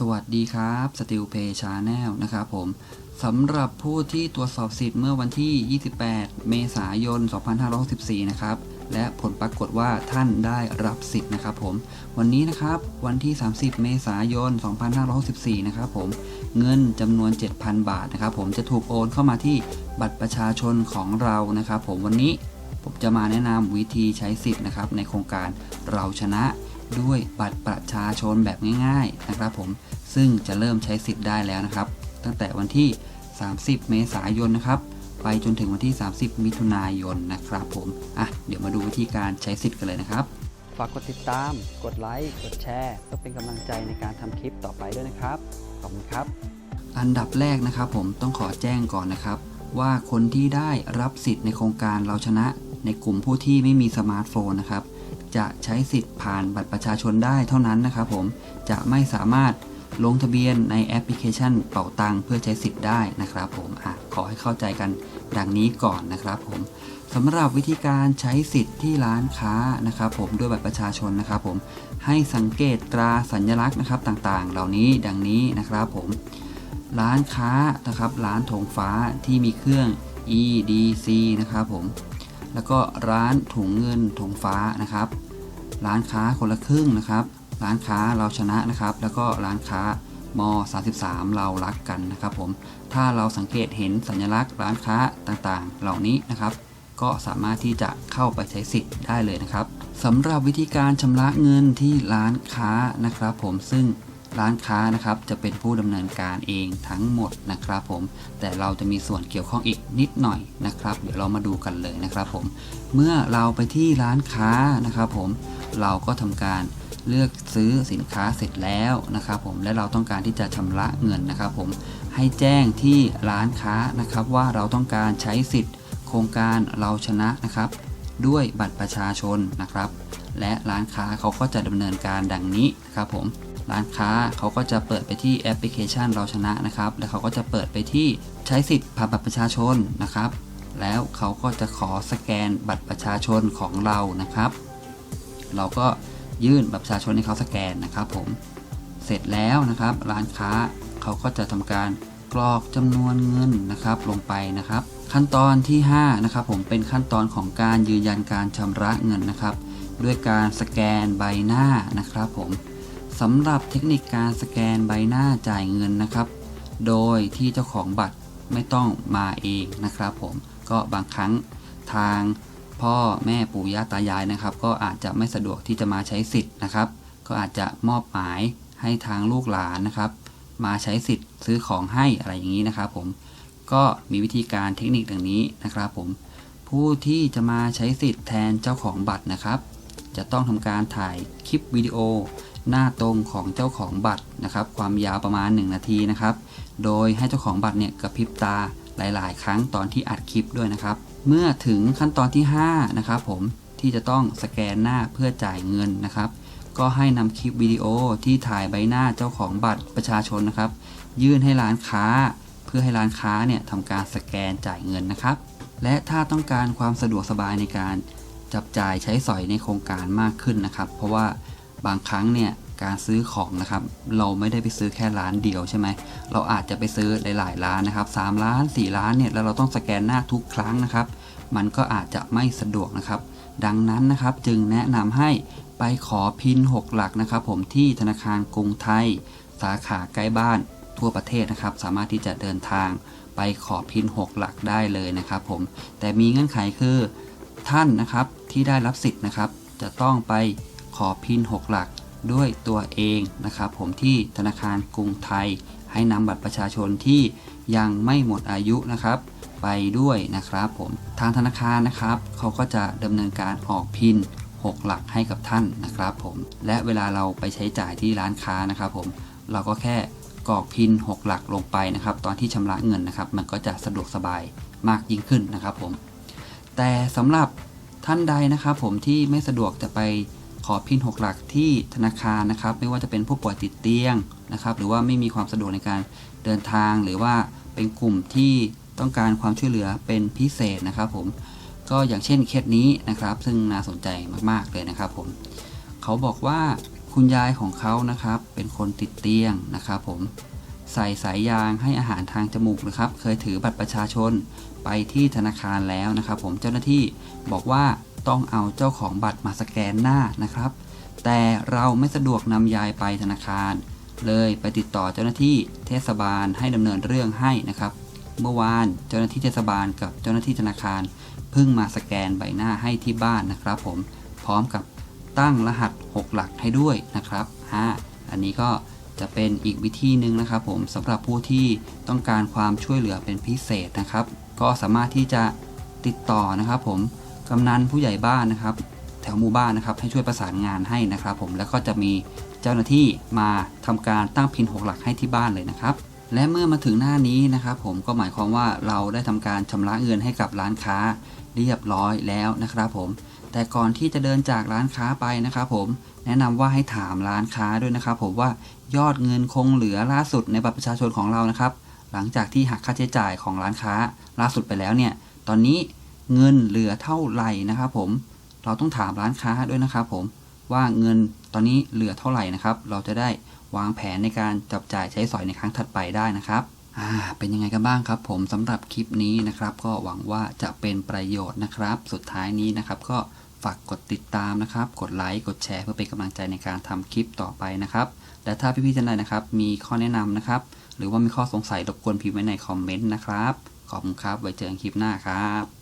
สวัสดีครับ Steel Pay Channel นะครับผมสำหรับผู้ที่ตรวจสอบสิทธิ์เมื่อวันที่ 28 เมษายน 2564 นะครับ และผลปรากฏว่าท่านได้รับสิทธิ์นะครับผม วันนี้นะครับวันที่ 30 เมษายน 2564 นะครับผม เงินจำนวน 7,000 บาทนะครับผมจะถูกโอนเข้ามาที่บัตรประชาชนของเรานะครับผมวันนี้ ผมจะมาแนะนำวิธีใช้สิทธิ์นะครับในโครงการเราชนะด้วยบัตรประชาชนแบบง่ายๆนะครับผมซึ่งจะเริ่มใช้สิทธิ์ได้แล้วนะครับ ตั้งแต่วันที่ 30 เมษายนนะครับ ไปจนถึงวันที่ 30 มิถุนายนนะครับผมอะเดี๋ยวมาดูวิธีการใช้สิทธิ์กันเลยนะครับ ฝากกดติดตาม กดไลค์ กดแชร์เพื่อเป็นกำลังใจในการทำคลิปต่อไปด้วยนะครับ ขอบคุณครับ อันดับแรกนะครับผมต้องขอแจ้งก่อนนะครับ ว่าคนที่ได้รับสิทธิ์ในโครงการเราชนะ ในกลุ่มผู้ที่ไม่มีสมาร์ทโฟนนะครับ จะใช้สิทธิ์ผ่านบัตรประชาชนได้เท่านั้นนะครับผม จะไม่สามารถลงทะเบียนในแอปพลิเคชันเป่าตังเพื่อใช้สิทธิ์ได้นะครับผมอะขอให้เข้าใจกันดังนี้ก่อนนะครับผมสำหรับวิธีการใช้สิทธิ์ที่ร้านค้านะครับ ผมด้วยบัตรประชาชนนะครับ ผมให้สังเกตตราสัญลักษณ์นะครับต่างๆ เหล่านี้ดังนี้นะครับผมร้านค้านะครับร้านธงฟ้าที่มีเครื่อง EDC นะครับผม แล้วก็ร้านถุงเงินธงฟ้านะครับ ร้านค้าคนละครึ่งนะครับ ร้านค้าเราชนะนะครับ แล้วก็ร้านค้าม33 เรารักกันนะครับผม ถ้าเราสังเกตเห็นสัญลักษณ์ร้านค้าต่างๆ เหล่านี้นะครับ ก็สามารถที่จะเข้าไปใช้สิทธิ์ได้เลยนะครับสำหรับวิธีการชำระเงินที่ร้านค้านะครับ ผมซึ่ง ร้านค้านะครับจะเป็นผู้ดำเนินการเองทั้งหมดนะครับผม แต่เราจะมีส่วนเกี่ยวข้องอีกนิดหน่อยนะครับ เดี๋ยวเรามาดูกันเลยนะครับผม เมื่อเราไปที่ร้านค้านะครับผม เราก็ทำการเลือกซื้อสินค้าเสร็จแล้วนะครับผม และเราต้องการที่จะชำระเงินนะครับผม ให้แจ้งที่ร้านค้านะครับว่าเราต้องการใช้สิทธิ์ โครงการเราชนะนะครับ ด้วยบัตรประชาชนนะครับ และร้านค้าเขาก็จะดำเนินการดังนี้นครับผม ร้านค้าเขาก็จะเปิดไปที่แอปพลิเคชันเราชนะนะครับ แล้วเขาก็จะเปิดไปที่ใช้สิทธิ์ผ่านบัตรประชาชนนะครับ แล้วเขาก็จะขอสแกนบัตรประชาชนของเรานะครับ เราก็ยื่นบัตรประชาชนให้เขาสแกนนะครับผมเสร็จแล้วนะครับ ร้านค้าเขาก็จะทำการกรอกจำนวนเงินนะครับลงไปนะครับ ขั้นตอนที่5นะครับผมเป็นขั้นตอนของการยืนยันการชำระเงินนะครับ ด้วยการสแกนใบหน้านะครับผม สำหรับเทคนิคการสแกนใบหน้าจ่ายเงินนะครับ โดยที่เจ้าของบัตรไม่ต้องมาเองนะครับ ผมก็บางครั้งทางพ่อแม่ปู่ย่าตายายนะครับ ก็อาจจะไม่สะดวกที่จะมาใช้สิทธิ์นะครับ ก็อาจจะมอบหมายให้ทางลูกหลานนะครับ มาใช้สิทธิ์ซื้อของให้อะไรอย่างนี้นะครับ ผมก็มีวิธีการเทคนิคดังนี้นะครับ ผมผู้ที่จะมาใช้สิทธิ์แทนเจ้าของบัตรนะครับ จะต้องทำการถ่ายคลิปวิดีโอ หน้าตรงของเจ้าของบัตรนะครับ ความยาวประมาณ 1 นาทีนะครับ โดยให้เจ้าของบัตรเนี่ยกระพริบตาหลาย ๆ ครั้งตอนที่อัดคลิปด้วยนะครับ เมื่อถึงขั้นตอนที่ 5 นะครับผมที่จะต้องสแกนหน้าเพื่อจ่ายเงินนะครับ ก็ให้นำคลิปวิดีโอที่ถ่ายใบหน้าเจ้าของบัตรประชาชนนะครับ ยื่นให้ร้านค้า เพื่อให้ร้านค้าเนี่ยทำการสแกนจ่ายเงินนะครับ และถ้าต้องการความสะดวกสบายในการจับจ่ายใช้สอยในโครงการมากขึ้นนะครับ เพราะว่า บางครั้งเนี่ยการซื้อของนะครับ เราไม่ได้ไปซื้อแค่ร้านเดียวใช่ไหม เราอาจจะไปซื้อหลาย ๆ ร้านนะครับ3ร้าน 4 ร้านเนี่ยแล้วเราต้องสแกนหน้าทุกครั้งนะครับ มันก็อาจจะไม่สะดวกนะครับ ดังนั้นนะครับจึงแนะนำให้ไปขอพิน 6 หลักนะครับ ผมที่ธนาคารกรุงไทย สาขาใกล้บ้านทั่วประเทศนะครับ สามารถที่จะเดินทางไปขอพิน 6 หลักได้เลยนะครับ ผมแต่มีเงื่อนไขคือท่านนะครับที่ได้รับสิทธิ์นะครับ จะต้องไป ขอพิน 6 หลักด้วยตัวเองนะครับผมที่ธนาคารกรุงไทย ให้นำบัตรประชาชนที่ยังไม่หมดอายุนะครับ ไปด้วยนะครับผมทางธนาคารนะครับเขาก็จะดำเนินการออกพิน 6 หลักให้กับท่านนะครับผมและเวลาเราไปใช้จ่ายที่ร้านค้านะครับผมเราก็แค่กรอกพิน 6 หลักลงไปนะครับ ตอนที่ชำระเงินนะครับ มันก็จะสะดวกสบายมากยิ่งขึ้นนะครับผมแต่สำหรับท่านใดนะครับผมที่ไม่สะดวกจะไป ขอพิน 6 หลักที่ธนาคารนะครับ ไม่ว่าจะเป็นผู้ป่วยติดเตียงนะครับ หรือว่าไม่มีความสะดวกในการเดินทาง หรือว่าเป็นกลุ่มที่ต้องการความช่วยเหลือเป็นพิเศษนะครับ ผมก็อย่างเช่นเคสนี้นะครับ ซึ่งน่าสนใจมากๆเลยนะครับ ผมเขาบอกว่าคุณยายของเขานะครับ เป็นคนติดเตียงนะครับ ผมใส่สายยางให้อาหารทางจมูกนะครับ เคยถือบัตรประชาชนไปที่ธนาคารแล้วนะครับ ผมเจ้าหน้าที่บอกว่า ต้องเอาเจ้าของบัตรมาสแกนหน้านะครับ แต่เราไม่สะดวกนำยายไปธนาคาร เลยไปติดต่อเจ้าหน้าที่เทศบาลให้ดำเนินเรื่องให้นะครับ เมื่อวานเจ้าหน้าที่เทศบาลกับเจ้าหน้าที่ธนาคารเพิ่งมาสแกนใบหน้าให้ที่บ้านนะครับ ผมพร้อมกับตั้งรหัส 6 หลักให้ด้วยนะครับอ่าอันนี้ก็จะเป็นอีกวิธีหนึ่งนะครับ ผมสำหรับผู้ที่ต้องการความช่วยเหลือเป็นพิเศษนะครับ ก็สามารถที่จะติดต่อนะครับ ผม กำนันผู้ใหญ่บ้านนะครับ แถวหมู่บ้านนะครับ ให้ช่วยประสานงานให้นะครับ ผมแล้วก็จะมีเจ้าหน้าที่มาทำการตั้งพิน6หลักให้ที่บ้านเลยนะครับ และเมื่อมาถึงหน้านี้นะครับผมก็หมายความว่าเราได้ทำการชำระเงินให้กับร้านค้าเรียบร้อยแล้วนะครับผมแต่ก่อนที่จะเดินจากร้านค้าไปนะครับผมแนะนำว่าให้ถามร้านค้าด้วยนะครับผมว่ายอดเงินคงเหลือล่าสุดในบัตรประชาชนของเรานะครับ หลังจากที่หักค่าใช้จ่ายของร้านค้าล่าสุดไปแล้วเนี่ย ตอนนี้ เงินเหลือเท่าไหร่นะครับผม เราต้องถามร้านค้าด้วยนะครับผมว่าเงินตอนนี้เหลือเท่าไหร่นะครับ เราจะได้วางแผนในการจับจ่ายใช้สอยในครั้งถัดไปได้นะครับอ่าเป็นยังไงกันบ้างครับ ผมสำหรับคลิปนี้นะครับ ก็หวังว่าจะเป็นประโยชน์นะครับ สุดท้ายนี้นะครับ ก็ฝากกดติดตามนะครับ กดไลค์กดแชร์เพื่อเป็นกำลังใจในการทำคลิปต่อไปนะครับและถ้าพี่ๆท่านใดนะครับ มีข้อแนะนำนะครับ หรือว่ามีข้อสงสัยรบกวนพิมพ์ไว้ในคอมเมนต์นะครับขอบคุณครับไว้เจอกันคลิปหน้าครับ